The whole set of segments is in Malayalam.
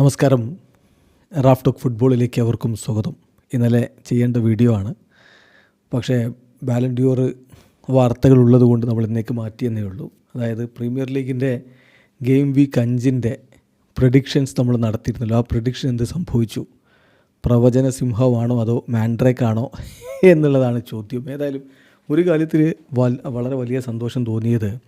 നമസ്കാരം. റാഫ് ടോക്ക് ഫുട്ബോളിലേക്ക് അവർക്കും സ്വാഗതം. ഇന്നലെ ചെയ്യേണ്ട വീഡിയോ ആണ്. പക്ഷേ ബാലൻഡ്യൂർ വാർത്തകൾ ഉള്ളതുകൊണ്ട് നമ്മൾ ഇന്നേക്ക് മാറ്റിയെന്നേ ഉള്ളൂ. അതായത് പ്രീമിയർ ലീഗിന്റെ ഗെയിം വീക്ക് അഞ്ചിന്റെ പ്രഡിക്ഷൻസ് നമ്മൾ നടത്തിയിരുന്നല്ലോ. ആ പ്രഡിക്ഷൻ എന്ത് സംഭവിച്ചു? പ്രവചന സിംഹമാണോ അതോ മാൻഡ്രേക്കാണോ എന്നുള്ളതാണ് ചോദ്യം. ഏതായാലും ഒരു കാര്യത്തിൽ വളരെ വലിയ സന്തോഷം തോന്നിയത്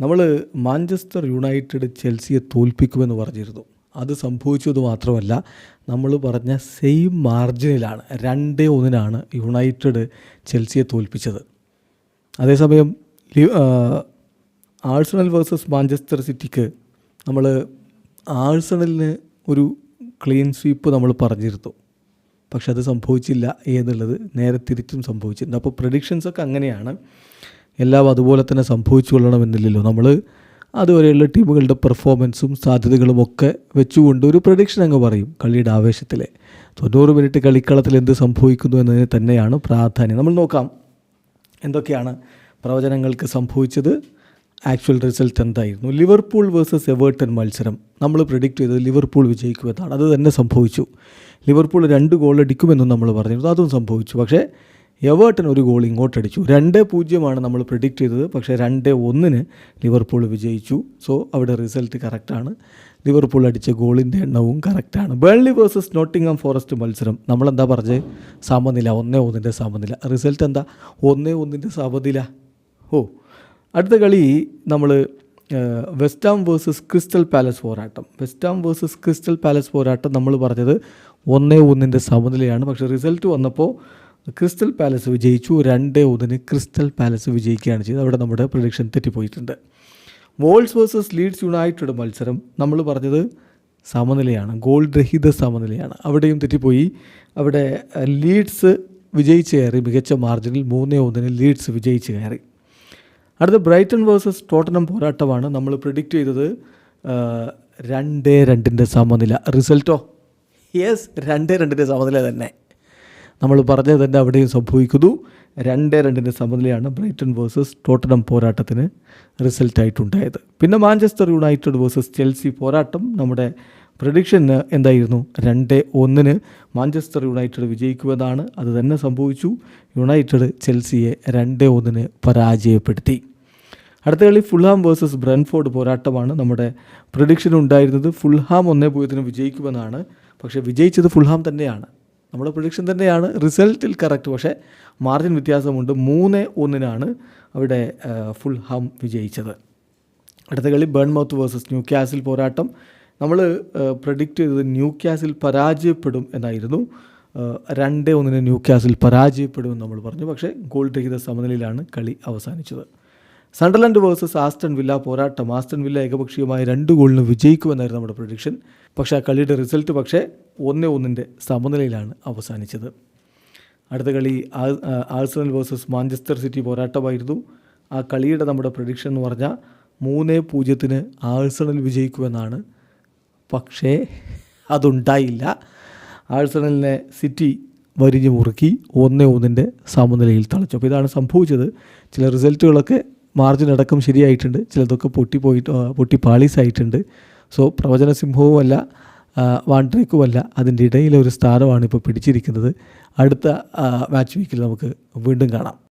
നമ്മൾ മാഞ്ചസ്റ്റർ യുണൈറ്റഡ് ചെൽസിയെ തോൽപ്പിക്കുമെന്ന് പറഞ്ഞിരുന്നു. അത് സംഭവിച്ചത് മാത്രമല്ല നമ്മൾ പറഞ്ഞ സെയിം മാർജിനിലാണ് രണ്ടേ ഒന്നിനാണ് യുണൈറ്റഡ് ചെൽസിയെ തോൽപ്പിച്ചത്. അതേസമയം ആഴ്സണൽ വേഴ്സസ് മാഞ്ചസ്റ്റർ സിറ്റിക്ക് നമ്മൾ ആഴ്സണലിന് ഒരു ക്ലീൻ സ്വീപ്പ് നമ്മൾ പറഞ്ഞിരുന്നു. പക്ഷെ അത് സംഭവിച്ചില്ല എന്നുള്ളത് നേരെ തിരിച്ചും സംഭവിച്ചിട്ടുണ്ട്. അപ്പോൾ പ്രഡിക്ഷൻസൊക്കെ അങ്ങനെയാണ്. എല്ലാം അതുപോലെ തന്നെ സംഭവിച്ചു കൊള്ളണമെന്നില്ലല്ലോ നമ്മൾ അതുവരെയുള്ള ടീമുകളുടെ പെർഫോമൻസും സാധ്യതകളും ഒക്കെ വെച്ചുകൊണ്ട് ഒരു പ്രഡിക്ഷൻ അങ്ങ് പറയും കളിയുടെ ആവേശത്തിലെ. തൊണ്ണൂറ് മിനിറ്റ് കളിക്കളത്തിൽ എന്ത് സംഭവിക്കുന്നു എന്നതിന് തന്നെയാണ് പ്രാധാന്യം. നമ്മൾ നോക്കാം എന്തൊക്കെയാണ് പ്രവചനങ്ങൾക്ക് സംഭവിച്ചത്. ആക്ച്വൽ റിസൾട്ട് എന്തായിരുന്നു? ലിവർപൂൾ വേഴ്സസ് എവേർട്ടൺ മത്സരം. നമ്മൾ പ്രിഡിക്റ്റ് ചെയ്തത് ലിവർപൂൾ വിജയിക്കുമെന്നാണ്. അത് തന്നെ സംഭവിച്ചു. ലിവർപൂൾ രണ്ട് ഗോൾ അടിക്കുമെന്നും നമ്മൾ പറഞ്ഞിരുന്നു. അതും സംഭവിച്ചു. പക്ഷേ എവേർട്ടൺ ഒരു ഗോൾ ഇങ്ങോട്ട് അടിച്ചു രണ്ട് പൂജ്യമാണ് നമ്മൾ പ്രിഡിക്റ്റ് ചെയ്തത്. പക്ഷേ രണ്ട് ഒന്നിന് ലിവർപൂൾ വിജയിച്ചു. സോ അവിടെ റിസൾട്ട് കറക്റ്റാണ് ലിവർപൂൾ അടിച്ച ഗോളിന്റെ എണ്ണവും കറക്റ്റാണ് ബേൺലി വേഴ്സസ് നോട്ടിംഗം ഫോറസ്റ്റ് മത്സരം. നമ്മളെന്താ പറഞ്ഞത് സമനില. ഒന്നേ ഒന്നിന്റെ സമനില. റിസൾട്ട് എന്താ? ഒന്നേ ഒന്നിന്റെ സമനില. ഓ അടുത്ത കളി നമ്മൾ West Ham versus Crystal Palace പോരാട്ടം. West Ham versus Crystal Palace പോരാട്ടം നമ്മൾ പറഞ്ഞത് ഒന്നേ ഒന്നിന്റെ സമനിലയാണ്. പക്ഷേ റിസൾട്ട് വന്നപ്പോൾ ക്രിസ്റ്റൽ പാലസ് വിജയിച്ചു. രണ്ട് ഒന്നിന് ക്രിസ്റ്റൽ പാലസ് വിജയിക്കുകയാണ് ചെയ്തത്. അവിടെ നമ്മുടെ പ്രൊഡിക്ഷൻ തെറ്റിപ്പോയിട്ടുണ്ട്. വോൾസ് വേഴ്സസ് ലീഡ്സ് യുണൈറ്റഡ് മത്സരം നമ്മൾ പറഞ്ഞത് സമനിലയാണ്. ഗോൾ രഹിത സമനിലയാണ്. അവിടെയും തെറ്റിപ്പോയി. അവിടെ ലീഡ്സ് വിജയിച്ച് കയറി. മികച്ച മാർജിനിൽ മൂന്നേ ഒന്നിന് ലീഡ്സ് വിജയിച്ച് കയറി. അടുത്ത ബ്രൈറ്റൺ വേഴ്സസ് ടോട്ടനം പോരാട്ടമാണ് നമ്മൾ പ്രിഡിക്റ്റ് ചെയ്തത്. രണ്ടേ രണ്ടിന്റെ സമനില. റിസൾട്ടോ? യെസ് രണ്ടേ രണ്ടിന്റെ സമനില തന്നെ. നമ്മൾ പറഞ്ഞത് തന്നെ അവിടെയും സംഭവിക്കുന്നു. രണ്ട് രണ്ടിന്റെ സമനിലയാണ് ബ്രൈറ്റൺ വേഴ്സസ് ടോട്ടനം പോരാട്ടത്തിന് റിസൾട്ടായിട്ടുണ്ടായത് പിന്നെ മാഞ്ചസ്റ്റർ യുണൈറ്റഡ് വേഴ്സസ് ചെൽസി പോരാട്ടം നമ്മുടെ പ്രഡിക്ഷന് എന്തായിരുന്നു? രണ്ട് ഒന്നിന് മാഞ്ചസ്റ്റർ യുണൈറ്റഡ് വിജയിക്കുമെന്നാണ്. അത് തന്നെ സംഭവിച്ചു. യുണൈറ്റഡ് ചെൽസിയെ രണ്ട് ഒന്നിന് പരാജയപ്പെടുത്തി. അടുത്ത കളി ഫുൾഹാം വേഴ്സസ് ബ്രൻഫോർഡ് പോരാട്ടമാണ് നമ്മുടെ പ്രഡിക്ഷൻ ഉണ്ടായിരുന്നത്. ഫുൾഹാം ഒന്നേ പൂജ്യത്തിന് വിജയിക്കുമെന്നാണ്. പക്ഷേ വിജയിച്ചത് ഫുൾഹാം തന്നെയാണ്. നമ്മുടെ പ്രൊഡിക്ഷൻ തന്നെയാണ്. റിസൾട്ടിൽ കറക്റ്റ് പക്ഷേ മാർജിൻ വ്യത്യാസമുണ്ട്. മൂന്ന് ഒന്നിനാണ് അവിടെ ഫുൾ ഹം വിജയിച്ചത്. അടുത്ത കളി ബേൺമൗത്ത് വേഴ്സസ് ന്യൂ ക്യാസിൽ പോരാട്ടം നമ്മൾ പ്രഡിക്റ്റ് ചെയ്തത് ന്യൂ ക്യാസിൽ പരാജയപ്പെടും എന്നായിരുന്നു. രണ്ടേ ഒന്നിന് ന്യൂ ക്യാസിൽ പരാജയപ്പെടുമെന്ന് നമ്മൾ പറഞ്ഞു. പക്ഷേ ഗോൾ രഹിത സമനിലയിലാണ് കളി അവസാനിച്ചത്. സണ്ടർലൻഡ് വേഴ്സസ് ആസ്റ്റൺ വില്ല പോരാട്ടം. ആസ്റ്റൺ വില്ല ഏകപക്ഷീയമായ രണ്ട് ഗോളിന് വിജയിക്കുമെന്നായിരുന്നു നമ്മുടെ പ്രൊഡിക്ഷൻ പക്ഷേ ആ കളിയുടെ റിസൾട്ട് പക്ഷേ ഒന്നേ ഒന്നിന്റെ സമനിലയിലാണ് അവസാനിച്ചത്. അടുത്ത കളി ആഴ്സണൽ വേഴ്സസ് മാഞ്ചസ്റ്റർ സിറ്റി പോരാട്ടമായിരുന്നു. ആ കളിയുടെ നമ്മുടെ പ്രൊഡിക്ഷൻ എന്ന് പറഞ്ഞാൽ മൂന്ന് പൂജ്യത്തിന് ആഴ്സണൽ വിജയിക്കുമെന്നാണ്. പക്ഷേ അതുണ്ടായില്ല. ആഴ്സണലിനെ സിറ്റി വരിഞ്ഞു മുറുക്കി ഒന്നേ ഒന്നിന്റെ സമനിലയിൽ തളച്ചു. അപ്പോൾ ഇതാണ് സംഭവിച്ചത്. ചില റിസൾട്ടുകളൊക്കെ മാർജിൻ അടക്കം ശരിയായിട്ടുണ്ട്. ചിലതൊക്കെ പൊട്ടിപ്പോയിട്ട് പൊട്ടി പാളീസായിട്ടുണ്ട്. സോ പ്രവചന സിംഹവുമല്ല വാണ്ട്രേക്കുമല്ല അതിന്റെ ഇടയിലെ ഒരു സ്ഥാനമാണ് ഇപ്പോൾ പിടിച്ചിരിക്കുന്നത്. അടുത്ത മാച്ച് വീക്കിൽ നമുക്ക് വീണ്ടും കാണാം.